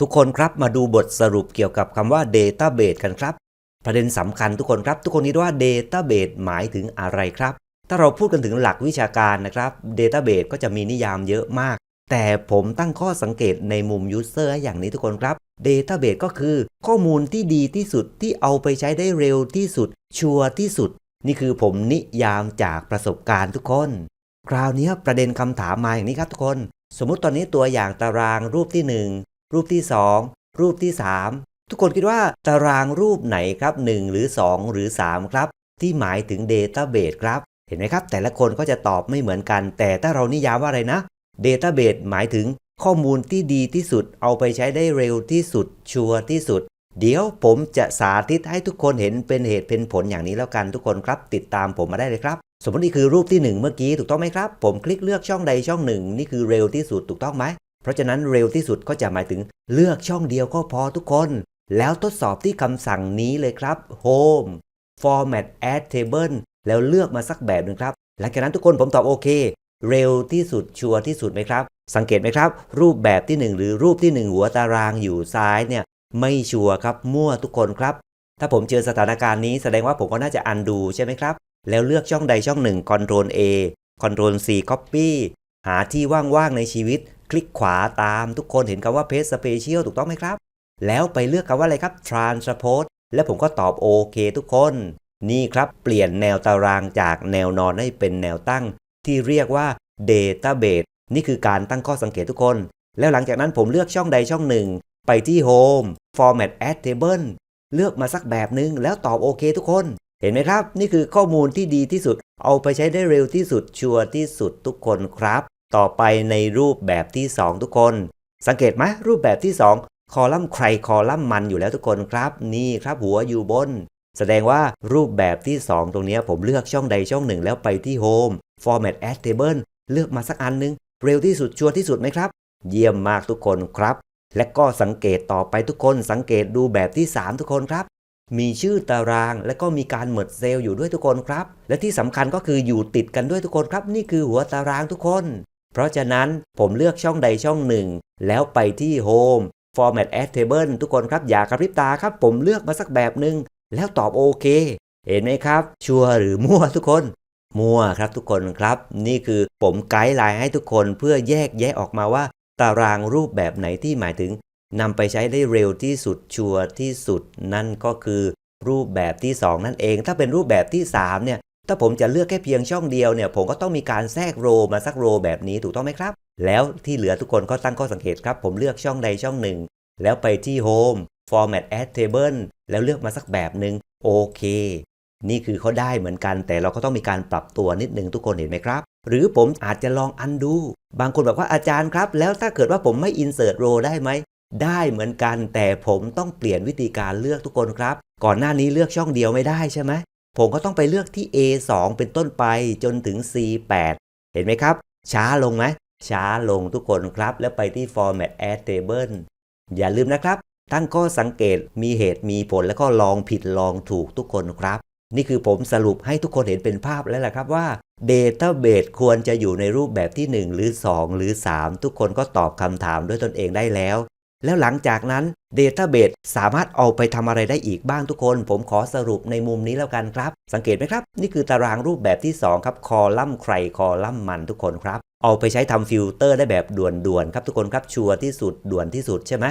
ทุกคนครับมาดูบทสรุปเกี่ยวกับคำว่า database กันครับ ประเด็นสำคัญทุกคนครับ ทุกคนคิดว่า database หมายถึงอะไรครับ ถ้าเราพูดกันถึงหลักวิชาการนะครับ database ก็จะมีนิยามเยอะมาก แต่ผมตั้งข้อสังเกตในมุม user อย่างนี้ทุกคนครับ database ก็คือข้อมูลที่ดีที่สุดที่เอาไปใช้ได้เร็วที่สุด ชัวร์ที่สุด นี่คือผมนิยามจากประสบการณ์ทุกคน คราวนี้ประเด็นคำถามมาอย่างนี้ครับทุกคน สมมติตอนนี้ตัวอย่างตารางรูปที่ 1 รูปที่ 2 รูปที่ 3 ทุกคนคิดว่าตารางรูปไหนครับ 1 หรือ 2 หรือ 3 ครับ ที่หมายถึง Database ครับ เห็นไหมครับ แต่ละคนก็จะตอบไม่เหมือนกัน แต่ถ้าเรานิยามว่าอะไรนะ Database หมายถึงข้อมูลที่ดีที่สุด เอาไปใช้ได้เร็วที่สุด ชัวร์ที่สุด เดี๋ยวผมจะสาธิตให้ทุกคนเห็นเป็นเหตุเป็นผลอย่างนี้แล้วกันทุกคนครับ ติดตามผมมาได้เลยครับ สมมตินี่คือรูปที่ 1 เมื่อกี้ถูกต้องไหมครับ ผมคลิกเลือกช่องใดช่องหนึ่งนี่คือเร็วที่สุดถูกต้องไหม เพราะฉะนั้นเร็วที่สุดก็จะหมายถึงเลือกช่องเดียวก็พอทุกคน แล้วทดสอบที่คำสั่งนี้เลยครับ Home Format Add Table แล้วเลือกมาสักแบบหนึ่งครับ หลังจากนั้นทุกคนผมตอบโอเค เร็วที่สุดชัวร์ที่สุดไหมครับ สังเกตไหมครับ รูปแบบที่ 1 หรือรูปที่ 1 หัวตารางอยู่ซ้ายเนี่ยไม่ชัวร์ครับมั่วทุกคนครับ ถ้าผมเจอสถานการณ์นี้แสดงว่าผมก็น่าจะอันดูใช่ไหมครับ แล้วเลือกช่องใดช่องหนึ่ง Ctrl A Ctrl C Copy หาที่ว่างๆในชีวิต คลิกขวาตามทุกคนเห็นคำว่า Paste Special ถูกต้องไหมครับ แล้วไปเลือกคำว่าอะไรครับ Transpose แล้วผมก็ตอบโอเคทุกคน นี่ครับเปลี่ยนแนวตารางจากแนวนอนให้เป็นแนวตั้ง ที่เรียกว่า Database นี่คือการตั้งข้อสังเกตทุกคน แล้วหลังจากนั้นผมเลือกช่องใดช่องหนึ่ง ไปที่ Home Format Add Table เลือกมาสักแบบหนึ่งแล้วตอบโอเคทุกคน เห็นไหมครับ นี่คือข้อมูลที่ดีที่สุด เอาไปใช้ได้เร็วที่สุดชัวร์ที่สุดทุกคนครับ ต่อไปในรูปแบบที่ 2 ทุกคน สังเกตไหมรูปแบบที่ 2 คอลัมน์ใครคอลัมน์มันอยู่แล้วทุกคนครับ นี่ครับหัวอยู่บน แสดงว่ารูปแบบที่ 2 ตรงนี้ผมเลือกช่องใดช่องหนึ่งแล้วไปที่ Home Format Add Table เลือกมาสักอันนึง เร็วที่สุดชัวร์ที่สุดไหมครับ เยี่ยมมากทุกคนครับ และก็สังเกตต่อไปทุกคนสังเกตดูแบบที่ 3 ทุกคนครับมีชื่อตารางและก็มีการเหมิดเซลล์อยู่ด้วยทุกคนครับ และที่สำคัญก็คืออยู่ติดกันด้วยทุกคนครับ นี่คือหัวตารางทุกคน เพราะฉะนั้นผมเลือกช่องใดช่องหนึ่ง แล้วไปที่ Home Format Add Table ทุกคนครับอย่ากระพริบตาครับ ผมเลือกมาสักแบบหนึ่งแล้วตอบโอเค เห็นไหมครับ ชัวร์หรือมั่วทุกคน มั่วครับทุกคนครับ นี่คือผมไกด์ไลน์ให้ทุกคนเพื่อแยกแยะออกมาว่า ตารางรูปแบบไหนที่หมายถึงนำไปใช้ได้เร็วที่สุดชัวร์ที่สุดนั่นก็คือ รูปแบบที่ 2 นั่นเอง ถ้าเป็นรูปแบบที่3เนี่ย ถ้าผมจะเลือกแค่เพียงช่องเดียวเนี่ยผมก็ต้องมีการแทรกโรมาสักโรแบบนี้ถูกต้องไหมครับ แล้วที่เหลือทุกคนก็ตั้งข้อสังเกตครับ ผมเลือกช่องใดช่องหนึ่ง แล้วไปที่ Home Format Add Table แล้วเลือกมาสักแบบหนึ่งโอเค นี่คือเขาได้เหมือนกัน แต่เราก็ต้องมีการปรับตัวนิดนึงทุกคนเห็นไหมครับ หรือผมอาจจะลองอันดูบางคนบอกว่าอาจารย์ครับ แล้วถ้าเกิดว่าผมไม่ insert row ได้ไหมได้เหมือนกันแต่ผมต้องเปลี่ยนวิธีการเลือกทุกคนครับ ก่อนหน้านี้เลือกช่องเดียวไม่ได้ใช่ไหม ผมก็ต้องไปเลือกที่ A2 เป็นต้นไปจนถึง C8 เห็นไหมครับ ช้าลงไหมช้าลงทุกคนครับ แล้วไปที่ format add table อย่าลืมนะครับ ตั้งข้อสังเกตมีเหตุมีผลแล้วก็ลองผิดลองถูกทุกคนครับ นี่คือผมสรุปให้ทุกคนเห็นเป็นภาพแล้วแหละครับว่า Database ควรจะอยู่ในรูปแบบที่ 1 หรือ 2 หรือ 3 ทุกคนก็ตอบคำถามด้วยตนเองได้แล้ว แล้วหลังจากนั้น Database สามารถเอาไปทำอะไรได้อีกบ้างทุกคน ผมขอสรุปในมุมนี้แล้วกันครับ สังเกตไหมครับ นี่คือตารางรูปแบบที่ 2 ครับคอลัมน์ใครคอลัมน์มันทุกคนครับ เอาไปใช้ทำฟิลเตอร์ได้แบบด่วนๆครับทุกคนครับชัวร์ที่สุดด่วนที่สุดใช่ไหม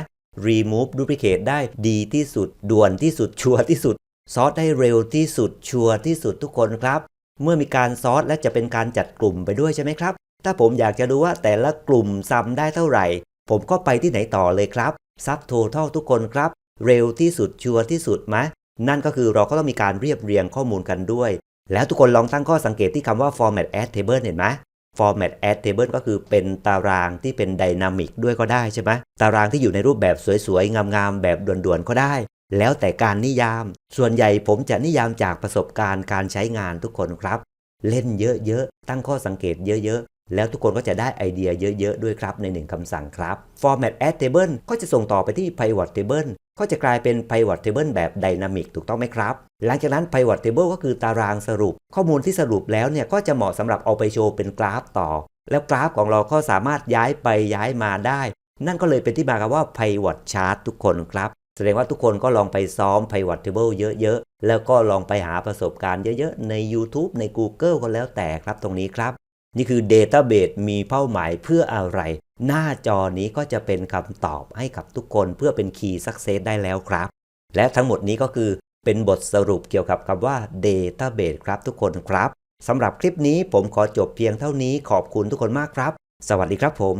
remove duplicate ได้ดีที่สุดด่วนที่สุดชัวร์ที่สุดซอสได้เร็วที่สุดชัวร์ที่สุดทุกคนครับ เมื่อมีการซอสและจะเป็นการจัดกลุ่มไปด้วยใช่ไหมครับ ถ้าผมอยากจะดูว่าแต่ละกลุ่มซ้ำได้เท่าไหร่ ผมก็ไปที่ไหนต่อเลยครับ ซับโทท่าทุกคนครับ เร็วที่สุดชัวร์ที่สุดไหมนั่นก็คือเราก็ต้องมีการเรียบเรียงข้อมูลกันด้วย แล้วทุกคนลองตั้งข้อสังเกตที่คำว่า format add table เห็นไหม format add table ก็คือเป็นตารางที่เป็น dynamic ด้วยก็ได้ใช่ไหมตารางที่อยู่ในรูปแบบสวยๆ งามๆ แบบด่วนๆ ก็ได้ แล้วแต่การนิยาม ส่วนใหญ่ผมจะนิยามจากประสบการณ์การใช้งานทุกคนครับ เล่นเยอะๆ ตั้งข้อสังเกตเยอะๆ แล้วทุกคนก็จะได้ไอเดียเยอะๆ ด้วยครับในหนึ่งคำสั่งครับ format add table ก็จะส่งต่อไปที่ pivot table ก็จะกลายเป็น pivot table แบบ dynamic ถูกต้องไหมครับ หลังจากนั้น pivot table ก็คือตารางสรุป ข้อมูลที่สรุปแล้วเนี่ยก็จะเหมาะสำหรับเอาไปโชว์เป็นกราฟต่อ แล้วกราฟของเราก็สามารถย้ายไปย้ายมาได้ นั่นก็เลยเป็นที่มาครับว่า pivot chart ทุกคนครับแสดงว่าทุกคนก็ลองไปซ้อม pivot table เยอะๆ แล้วก็ลองไปหาประสบการณ์เยอะๆ ใน YouTube ใน Google ก็แล้วแต่ครับตรงนี้ครับ นี่คือ Database มีเป้าหมายเพื่ออะไร หน้าจอนี้ก็จะเป็นคำตอบให้กับทุกคนเพื่อเป็น Key Success ได้แล้วครับ และทั้งหมดนี้ก็คือเป็นบทสรุปเกี่ยวกับคำว่า Database ครับทุกคนครับสำหรับคลิปนี้ผมขอจบเพียงเท่านี้ขอบคุณทุกคนมากครับ สวัสดีครับผม